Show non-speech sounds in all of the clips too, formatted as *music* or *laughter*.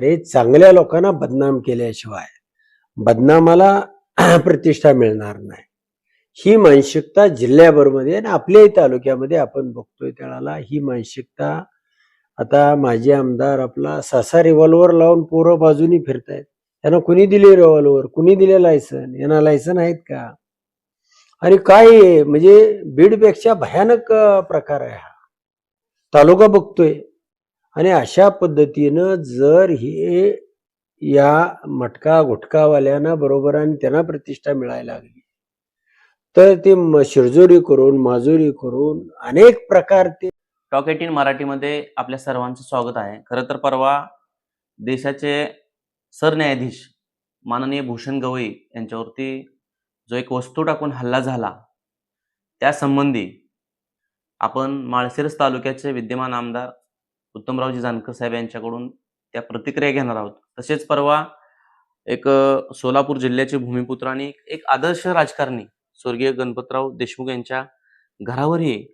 अरे चांगल्या लोकांना बदनाम केल्याशिवाय बदनामाला *clears throat* प्रतिष्ठा मिळणार नाही. ही मानसिकता जिल्ह्याभरमध्ये आणि आपल्याही तालुक्यामध्ये आपण बघतोय त्याला. ही मानसिकता आता माजी आमदार आपला ससा रिव्हॉल्वर लावून पोरं बाजूनी फिरतायत. त्यांना कुणी दिले रिव्हॉल्वर कुणी दिले लायसन यांना लायसन आहेत का? आणि काय आहे, म्हणजे बीडपेक्षा भयानक प्रकार आहे हा. तालुका बघतोय. आणि अशा पद्धतीनं जर हे या मटका गुटखावाल्यांना बरोबर आणि त्यांना प्रतिष्ठा मिळायला लागली तर ते शिरजोरी करून माजुरी करून अनेक प्रकार ते टॉक एटीन मराठीमध्ये आपल्या सर्वांचं स्वागत आहे. खरं तर परवा देशाचे सरन्यायाधीश माननीय भूषण गवई यांच्यावरती जो एक वस्तू टाकून हल्ला झाला त्यासंबंधी आपण माळशिरस तालुक्याचे विद्यमान आमदार उत्तमरावजी जानकर साहेब यांच्याकडून त्या प्रतिक्रिया घेणार आहोत. तसेच परवा एक सोलापूर जिल्ह्याचे भूमिपुत्र आणि एक आदर्श राजकारणी स्वर्गीय गणपतराव देशमुख यांच्या घरावरही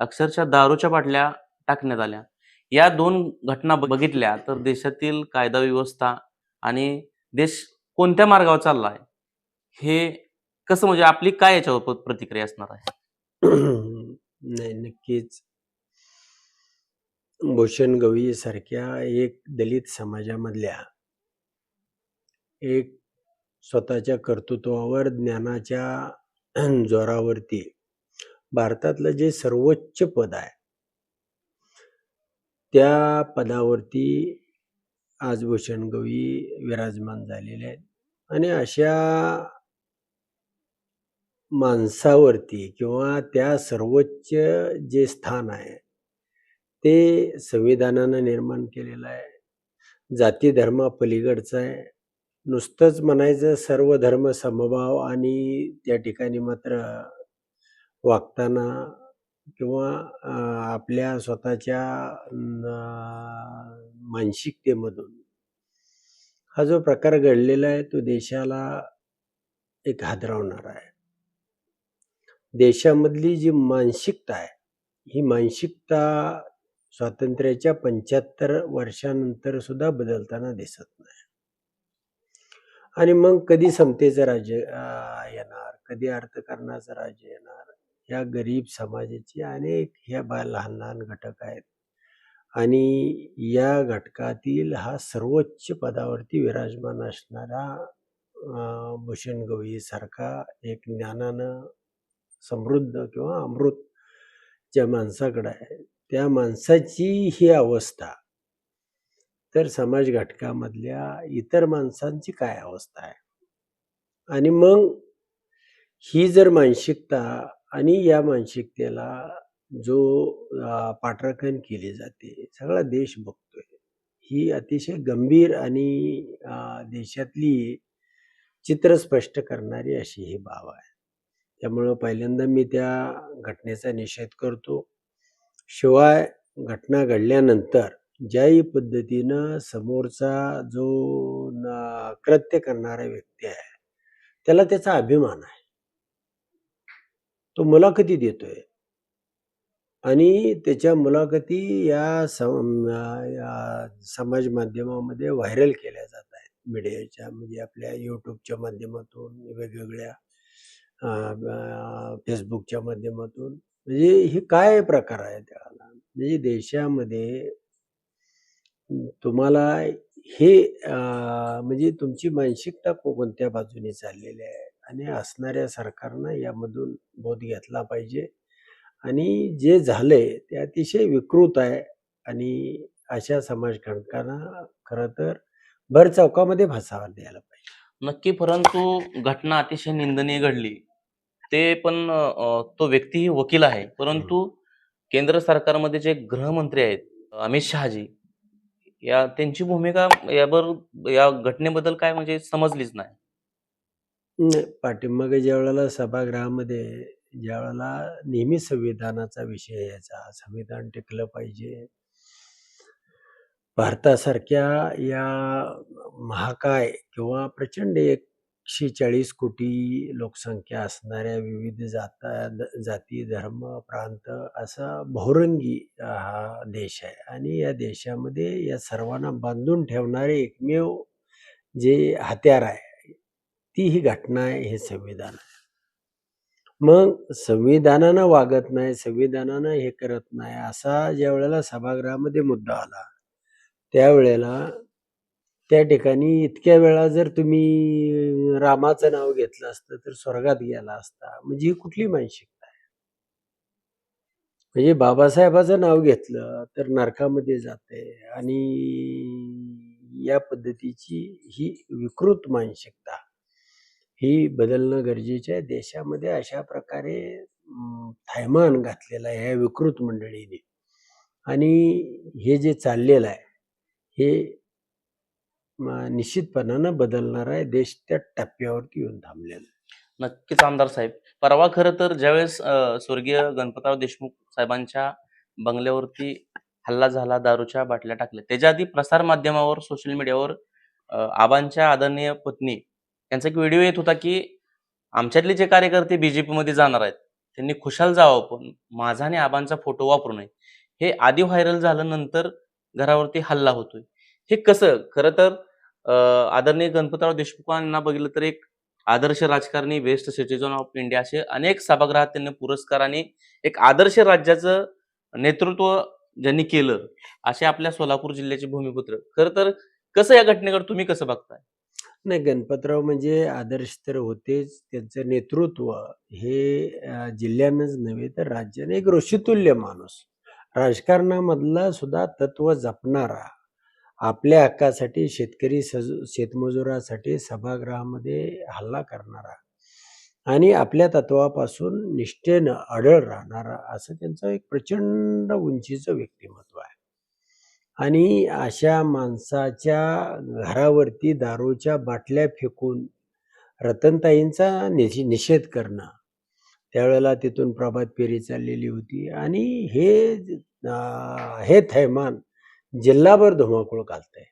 अक्षरशः दारूच्या बाटल्या टाकण्यात आल्या. या दोन घटना बघितल्या तर देशातील कायदा व्यवस्था आणि देश कोणत्या मार्गावर चालला आहे हे कसं म्हणजे आपली काय याच्यावर प्रतिक्रिया असणार आहे? *clears throat* नाही नक्कीच. भूषण गवई सारख्या एक दलित समाजामधल्या एक स्वतःच्या कर्तृत्वावर ज्ञानाच्या *clears throat* जोरावरती भारतातलं जे सर्वोच्च पद आहे त्या पदावरती आज भूषण गवई विराजमान झालेले आहेत. आणि अशा माणसावरती किंवा त्या सर्वोच्च जे स्थान आहे ते संविधानानं निर्माण केलेलं आहे. जाती धर्मा पलीकडचं आहे. नुसतंच म्हणायचं सर्व धर्म समभाव आणि त्या ठिकाणी मात्र वागताना किंवा आपल्या स्वतःच्या मानसिकतेमधून. हा जो प्रकार घडलेला आहे तो देशाला एक हादरवणारा आहे. देशामधली जी मानसिकता आहे ही मानसिकता स्वातंत्र्याच्या पंच्याहत्तर वर्षानंतर सुद्धा बदलताना दिसत नाही. आणि मग कधी समतेचं राज्य येणार? कधी अर्थकारणाचं राज्य येणार? या गरीब समाजाची अनेक ह्या बा लहान लहान घटक आहेत. आणि या घटकातील हा सर्वोच्च पदावरती विराजमान असणारा अं, भूषण गवई सारखा एक ज्ञानानं समृद्ध किंवा अमृत ज्या माणसाकडे आहे त्या माणसाची ही अवस्था. तर समाज घटकामधल्या इतर माणसांची काय अवस्था आहे? आणि मग ही जर मानसिकता आणि या मानसिकतेला जो पाठराखण केली जाते सगळा देश बघतोय. ही अतिशय गंभीर आणि देशातली चित्र स्पष्ट करणारी अशी ही बाब आहे. त्यामुळं पहिल्यांदा मी त्या घटनेचा निषेध करतो. शिवाय घटना घडल्यानंतर ज्याही पद्धतीनं समोरचा जो न- कृत्य करणारा व्यक्ती आहे त्याला त्याचा अभिमान आहे. तो मुलाखती देतोय. आणि त्याच्या मुलाखती या सम या समाज माध्यमामध्ये व्हायरल केल्या जात आहेत. मीडियाच्या म्हणजे आपल्या यूट्यूबच्या माध्यमातून वेगवेगळ्या फेसबुकच्या माध्यमातून. म्हणजे हे काय प्रकार आहे त्याला? म्हणजे देशामध्ये तुम्हाला हे म्हणजे तुमची मानसिकता को- कोणत्या बाजूने चाललेली आहे? आणि असणाऱ्या सरकारनं यामधून बोध घेतला पाहिजे. आणि जे झालंय ते अतिशय विकृत आहे. आणि अशा समाजघटकांना खरं तर भर चौकामध्ये भासावर द्यायला पाहिजे. नक्की परंतु घटना अतिशय निंदनीय घडली. ते पण तो व्यक्तीही वकील आहे. परंतु केंद्र सरकारमध्ये जे गृहमंत्री आहेत अमित शहाजी या त्यांची भूमिका यावर या घटनेबद्दल काय म्हणजे समजलीच नाही. नाही, पाठीमागे ज्या वेळेला सभागृहामध्ये ज्या वेळेला नेहमी संविधानाचा विषय यायचा संविधान टिकलं पाहिजे. भारतासारख्या या महाकाय किंवा प्रचंड एक एकशे चाळीस कोटी लोकसंख्या असणाऱ्या विविध जाता जाती धर्म प्रांत असा बहुरंगी हा देश आहे. आणि या देशामध्ये या सर्वांना बांधून ठेवणारे एकमेव जे हत्यार आहे ती ही घटना आहे हे संविधान आहे. मग संविधानानं वागत नाही संविधानानं हे करत नाही असा ज्या वेळेला सभागृहामध्ये मुद्दा आला त्यावेळेला त्या ठिकाणी इतक्या वेळा जर तुम्ही रामाचं नाव घेतलं असतं तर स्वर्गात गेला असता म्हणजे ही कुठली मानसिकता आहे? म्हणजे बाबासाहेबाचं नाव घेतलं तर नरकामध्ये जाते आणि या पद्धतीची ही विकृत मानसिकता ही बदलणं गरजेचं आहे. देशामध्ये अशा प्रकारे थायमान थैमान आहे ह्या विकृत मंडळीने. आणि हे जे चाललेलं आहे हे निश्चितपणानं बदलणार आहे. देश त्या टप्प्यावरती येऊन थांबलेला आहे. नक्कीच आमदार साहेब. परवा खरं तर ज्यावेळेस स्वर्गीय गणपतराव देशमुख साहेबांच्या बंगल्यावरती हल्ला झाला दारूच्या बाटल्या टाकल्या त्याच्या आधी प्रसार माध्यमावर सोशल मीडियावर आबांच्या आदरणीय पत्नी यांचा एक व्हिडिओ येत होता की आमच्यातले जे कार्यकर्ते बीजेपी मध्ये जाणार आहेत त्यांनी खुशाल जावं पण माझा आणि आबांचा फोटो वापरू नये. हे आधी व्हायरल झाल्यानंतर घरावरती हल्ला होतोय. हे कसं? खरं तर आदरणीय गणपतराव देशमुखांना बघितलं तर एक आदर्श राजकारणी बेस्ट सिटीझन ऑफ इंडिया असे अनेक सभागृहात त्यांनी पुरस्कार आणि एक आदर्श राज्याचं नेतृत्व ज्यांनी केलं असे आपल्या सोलापूर जिल्ह्याचे भूमिपुत्र. खर तर कसं या घटनेकडे तुम्ही कसं बघताय? नाही गणपतराव म्हणजे आदर्श तर होतेच. त्यांचं नेतृत्व हे जिल्ह्यानंच नव्हे तर राज्याने एक ऋषितुल्य माणूस. राजकारणामधला सुद्धा तत्व जपणारा आपल्या हक्कासाठी शेतकरी सज शेतमजुरासाठी सभागृहामध्ये हल्ला करणारा आणि आपल्या तत्वापासून निष्ठेनं अडळ राहणारा असं त्यांचं एक प्रचंड उंचीचं व्यक्तिमत्व आहे. आणि अशा माणसाच्या घरावरती दारूच्या बाटल्या फेकून रतनताईंचा निषे निषेध करणं त्यावेळेला तिथून प्रभात फेरी चाललेली होती. आणि हे हे थैमान जिल्हाभर धुमाकूळ घालतंय.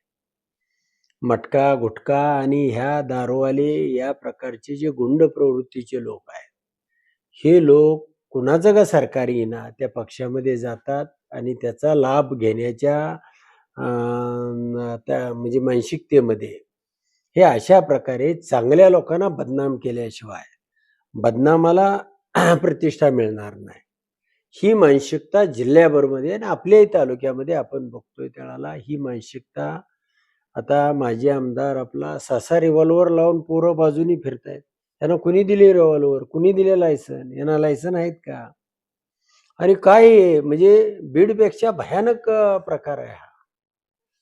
मटका गुटखा आणि ह्या दारूवाले या प्रकारचे जे गुंड प्रवृत्तीचे लोक आहेत हे लोक कुणाचं का सरकारी ना त्या पक्षामध्ये जातात आणि त्याचा लाभ घेण्याच्या अं, त्या म्हणजे मानसिकतेमध्ये हे अशा प्रकारे चांगल्या लोकांना बदनाम केल्याशिवाय बदनामाला *clears throat* प्रतिष्ठा मिळणार नाही. ही मानसिकता जिल्ह्याभरमध्ये आणि आपल्याही तालुक्यामध्ये आपण बघतोय त्याला. ही मानसिकता आता माजी आमदार आपला ससा रिव्हॉल्वर लावून पोरं बाजूनी फिरतायत. त्यांना कुणी दिली रिव्हॉल्वर कुणी दिले लायसन यांना लायसन आहेत का? आणि काय आहे, म्हणजे बीडपेक्षा भयानक प्रकार आहे हा.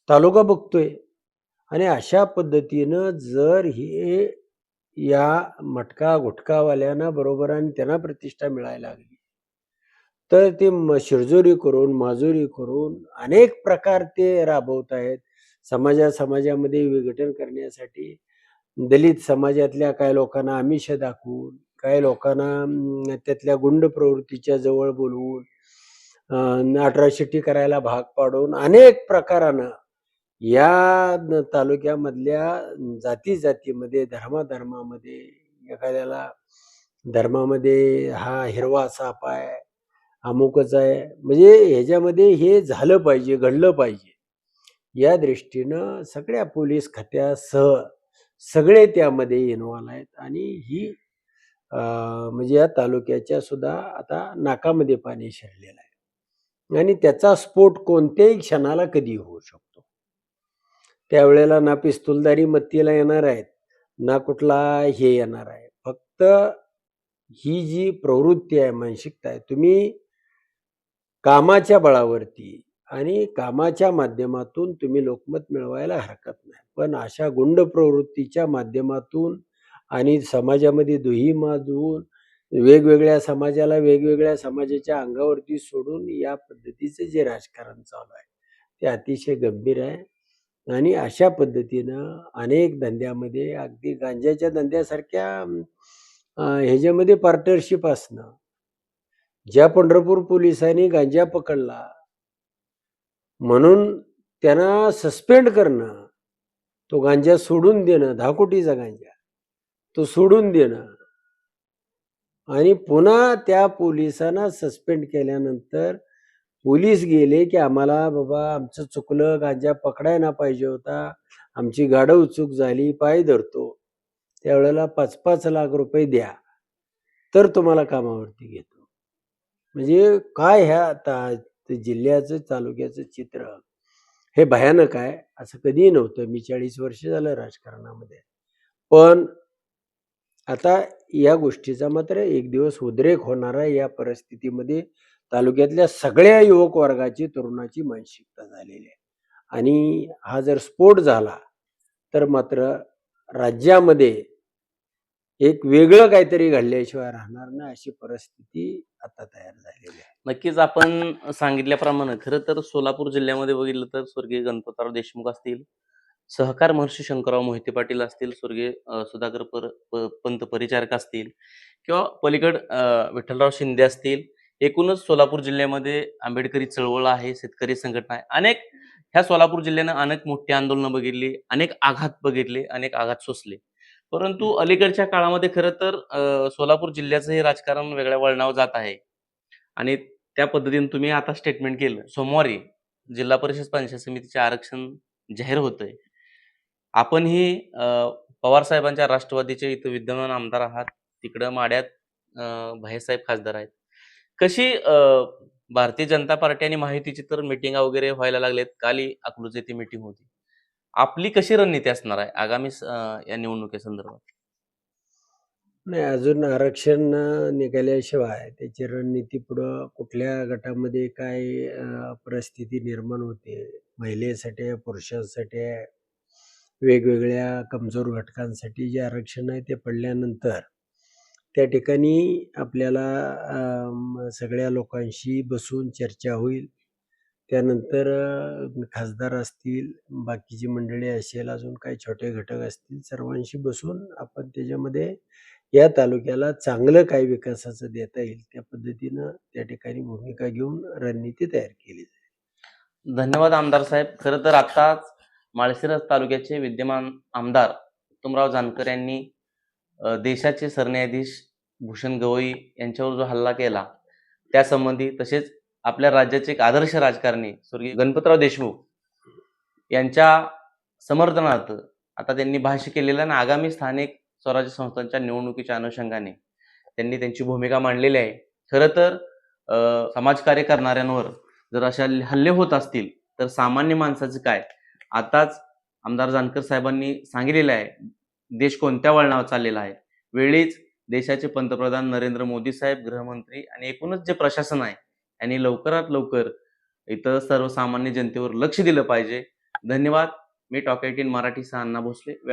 तालुका बघतोय. आणि अशा पद्धतीनं जर हे या मटका गुटकावाल्यांना बरोबर आणि त्यांना प्रतिष्ठा मिळायला लागली तर ते शिरजोरी करून माजुरी करून अनेक प्रकार ते राबवत आहेत. समाजा समाजामध्ये विघटन करण्यासाठी दलित समाजातल्या काही लोकांना आमिष दाखवून काही लोकांना त्यातल्या गुंड प्रवृत्तीच्या जवळ बोलवून अं, करायला भाग पाडून अनेक प्रकारानं या तालुक्यामधल्या जाती जातीमध्ये धर्माधर्मामध्ये एखाद्याला धर्मामध्ये हा हिरवा साप आहे अमुकच आहे. म्हणजे ह्याच्यामध्ये हे झालं पाहिजे घडलं पाहिजे. या दृष्टीनं सगळ्या पोलीस खात्यासह सगळे त्यामध्ये इन्व्हॉल्व आहेत आणि ही म्हणजे या तालुक्याच्या सुद्धा आता नाकामध्ये पाणी शिरलेलं आहे. आणि त्याचा स्फोट कोणत्याही क्षणाला कधी होऊ शकतो. त्यावेळेला ना पिस्तुलदारी मत्तीला येणार आहेत ना कुठला हे येणार आहे. फक्त ही जी प्रवृत्ती आहे मानसिकता आहे तुम्ही कामाच्या बळावरती आणि कामाच्या माध्यमातून तुम्ही लोकमत मिळवायला हरकत नाही. पण अशा गुंड प्रवृत्तीच्या माध्यमातून आणि समाजामध्ये दुही माजवून वेगवेगळ्या समाजाला वेगवेगळ्या समाजाच्या अंगावरती सोडून या पद्धतीचं जे राजकारण चालू आहे ते अतिशय गंभीर आहे. आणि अशा पद्धतीनं अनेक धंद्यामध्ये अगदी गांजाच्या धंद्यासारख्या ह्याच्यामध्ये पार्टनरशिप असणं ज्या पंढरपूर पोलिसांनी गांजा पकडला म्हणून त्यांना सस्पेंड करणं तो गांजा सोडून देणं दहा कोटीचा गांजा तो सोडून देणं. आणि पुन्हा त्या पोलिसांना सस्पेंड केल्यानंतर पोलीस गेले की आम्हाला बाबा आमचं चुकलं गांजा पकडायला पाहिजे होता आमची गाडव चूक झाली पाय धरतो त्यावेळेला पाच पाच लाख रुपये द्या तर तुम्हाला कामावरती घेतो. म्हणजे काय ह्या आता जिल्ह्याचं तालुक्याचं चित्र हे भयानक आहे. असं कधीही नव्हतं. मी चाळीस वर्ष झालं राजकारणामध्ये. पण आता या गोष्टीचा मात्र एक दिवस उद्रेक होणारा या परिस्थितीमध्ये तालुक्यातल्या सगळ्या युवक वर्गाची तरुणाची मानसिकता झालेली आहे. आणि हा जर स्फोट झाला तर मात्र राज्यामध्ये एक वेगळं काहीतरी घडल्याशिवाय राहणार नाही अशी परिस्थिती आता तयार झालेली आहे. नक्कीच आपण सांगितल्याप्रमाणे खरं तर सोलापूर जिल्ह्यामध्ये बघितलं तर स्वर्गीय गणपतराव देशमुख असतील सहकार महर्षी शंकरराव मोहिते पाटील असतील स्वर्गीय सुधाकर पर पंत परिचारक असतील किंवा पलीकड विठ्ठलराव शिंदे असतील एकूणच सोलापूर जिल्ह्यामध्ये आंबेडकरी चळवळ आहे शेतकरी संघटना आहे. अनेक ह्या सोलापूर जिल्ह्यानं अनेक मोठी आंदोलनं बघितली अनेक आघात बघितले अनेक आघात सोसले. परंतु अलीकडच्या काळामध्ये खरं तर सोलापूर जिल्ह्याचं हे राजकारण वेगळ्या वळणावर जात आहे. आणि त्या पद्धतीने तुम्ही आता स्टेटमेंट केलं. सोमवारी जिल्हा परिषद पंचायत समितीचे आरक्षण जाहीर होतंय. आपणही अ, पवार साहेबांच्या राष्ट्रवादीचे इथं विद्यमान आमदार आहात. तिकडं माड्यात अ, भाईसाहेब खासदार आहेत. कशी भारतीय जनता पार्टी आणि माहितीची तर मिटिंगा वगैरे व्हायला लागलेत. काली अकलूज येथे मिटिंग होती. आपली कशी रणनीती असणार आहे आगामी या निवडणुकीसंदर्भात नाही अजून आरक्षण निघाल्याशिवाय त्याची रणनीती पुढं कुठल्या गटामध्ये काय परिस्थिती निर्माण होते महिलेसाठी पुरुषांसाठी वेगवेगळ्या कमजोर घटकांसाठी जे आरक्षण आहे ते पडल्यानंतर त्या ठिकाणी आपल्याला सगळ्या लोकांशी बसून चर्चा होईल. त्यानंतर खासदार असतील बाकीची मंडळी असेल अजून काही छोटे घटक असतील सर्वांशी बसून आपण त्याच्यामध्ये या तालुक्याला चांगलं काय विकासाचं देता येईल त्या पद्धतीनं त्या ठिकाणी भूमिका घेऊन रणनीती तयार केली जाईल. धन्यवाद आमदार साहेब. खरं तर आत्ताच माळशिरस तालुक्याचे विद्यमान आमदार उत्तमराव जानकर यांनी देशाचे सरन्यायाधीश भूषण गवई यांच्यावर जो हल्ला केला त्यासंबंधी तसेच आपल्या राज्याचे एक आदर्श राजकारणी स्वर्गीय गणपतराव देशमुख यांच्या समर्थनार्थ आता त्यांनी भाष्य केलेलं आणि आगामी स्थानिक स्वराज्य संस्थांच्या निवडणुकीच्या अनुषंगाने त्यांनी त्यांची भूमिका मांडलेली आहे. खरं तर समाजकार्य करणाऱ्यांवर जर अशा हल्ले होत असतील तर सामान्य माणसाचं काय? आताच आमदार जानकर साहेबांनी सांगितलेलं आहे देश कोणत्या वळणावर चाललेला आहे? वेळीच देशाचे पंतप्रधान नरेंद्र मोदी साहेब गृहमंत्री आणि एकूणच जे प्रशासन आहे यांनी लवकरात लवकर इथं सर्वसामान्य जनतेवर लक्ष दिलं पाहिजे. धन्यवाद. मी टॉक एटीन मराठी अण्णा भोसले वेळा